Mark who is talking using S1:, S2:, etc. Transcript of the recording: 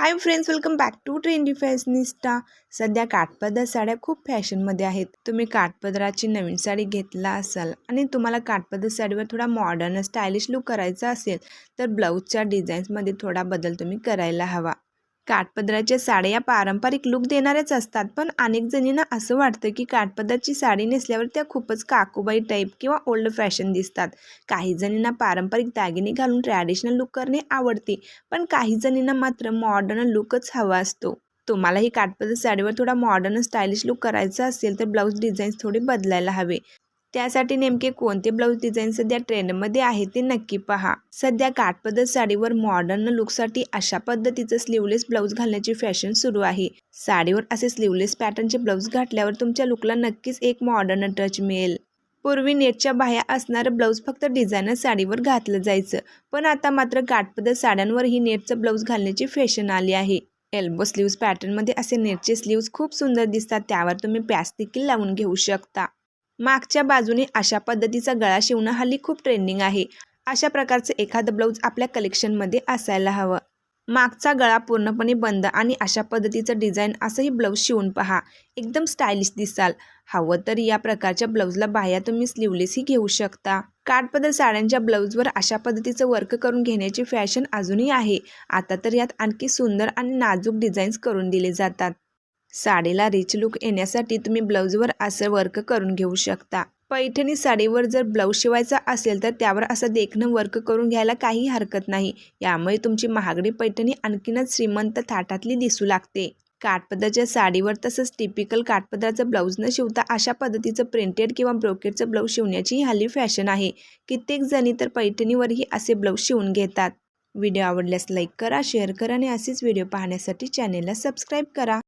S1: Hi friends welcome back to trendy fashionista सध्या काठपदर साड्या खूप फॅशनमध्ये आहेत. तुम्ही काठपदराची नवीन साडी घेतला असाल आणि तुम्हाला काठपदर साडीवर थोडा मॉडर्न स्टायलिश लुक करायचा असेल तर ब्लाऊजच्या डिझाईन्समध्ये थोडा बदल तुम्ही करायला हवा. काठपदराच्या साड्या या पारंपरिक लुक देणाऱ्याच असतात. पण अनेक जणींना असं वाटतं की काठपदराची साडी नेसल्यावर त्या खूपच काकूबाई टाईप किंवा ओल्ड फॅशन दिसतात. काही जणींना पारंपरिक दागिने घालून ट्रॅडिशनल लुक करणे आवडते पण काही जणींना मात्र मॉडर्न लुकच हवा असतो. तुम्हाला ही काठपदर साडीवर थोडा मॉडर्न स्टायलिश लुक करायचा असेल तर ब्लाऊज डिझाईन्स थोडे बदलायला हवे. त्यासाठी नेमके कोणते ब्लाऊज डिझाईन सध्या ट्रेंडमध्ये आहे ते नक्की पहा. सध्या काठपदर साडीवर मॉडर्न लुकसाठी अशा पद्धतीचं स्लीवलेस ब्लाऊज घालण्याची फॅशन सुरू आहे. साडीवर असे स्लीवलेस पॅटर्नचे ब्लाऊज घातल्यावर तुमच्या लुकला नक्कीच एक मॉडर्न टच मिळेल. पूर्वी नेटच्या बाह्या असणारं ब्लाऊज फक्त डिझायनर साडीवर घातलं जायचं पण आता मात्र काठपदर साड्यांवरही नेटचं ब्लाऊज घालण्याची फॅशन आली आहे. एल्बो स्लीव्ज पॅटर्नमध्ये असे नेटचे स्लीव्ज खूप सुंदर दिसतात त्यावर तुम्ही पॅच देखील लावून घेऊ शकता. मागच्या बाजूने अशा पद्धतीचा गळा शिवणं हल्ली खूप ट्रेंडिंग आहे. अशा प्रकारचं एखादं ब्लाऊज आपल्या कलेक्शनमध्ये असायला हवं. मागचा गळा पूर्णपणे बंद आणि अशा पद्धतीचं डिझाईन असंही ब्लाऊज शिवून पहा. एकदम स्टायलिश दिसाल. हवं तर या प्रकारच्या ब्लाऊजला बाह्या तुम्ही स्लीवलेसही घेऊ शकता. काठपदर साड्यांच्या ब्लाऊजवर अशा पद्धतीचं वर्क करून घेण्याची फॅशन अजूनही आहे. आता तर यात आणखी सुंदर आणि नाजूक डिझाईन्स करून दिले जातात. साडीला रिच लुक येण्यासाठी तुम्ही ब्लाऊजवर असं वर्क करून घेऊ शकता. पैठणी साडीवर जर ब्लाऊज शिवायचा असेल तर त्यावर असं देखणं वर्क करून घ्यायला काही हरकत नाही. यामुळे तुमची महागडी पैठणी आणखीनच श्रीमंत थाटातली दिसू लागते. काठपदराच्या साडीवर तसंच टिपिकल काठपदराचं ब्लाऊज न शिवता अशा पद्धतीचं प्रिंटेड किंवा ब्रोकेटचं ब्लाऊज शिवण्याची हल्ली फॅशन आहे. कित्येक जणी तर पैठणीवरही असे ब्लाऊज शिवून घेतात. व्हिडिओ आवडल्यास लाईक करा शेअर करा आणि असेच व्हिडिओ पाहण्यासाठी चॅनेलला सबस्क्राईब करा.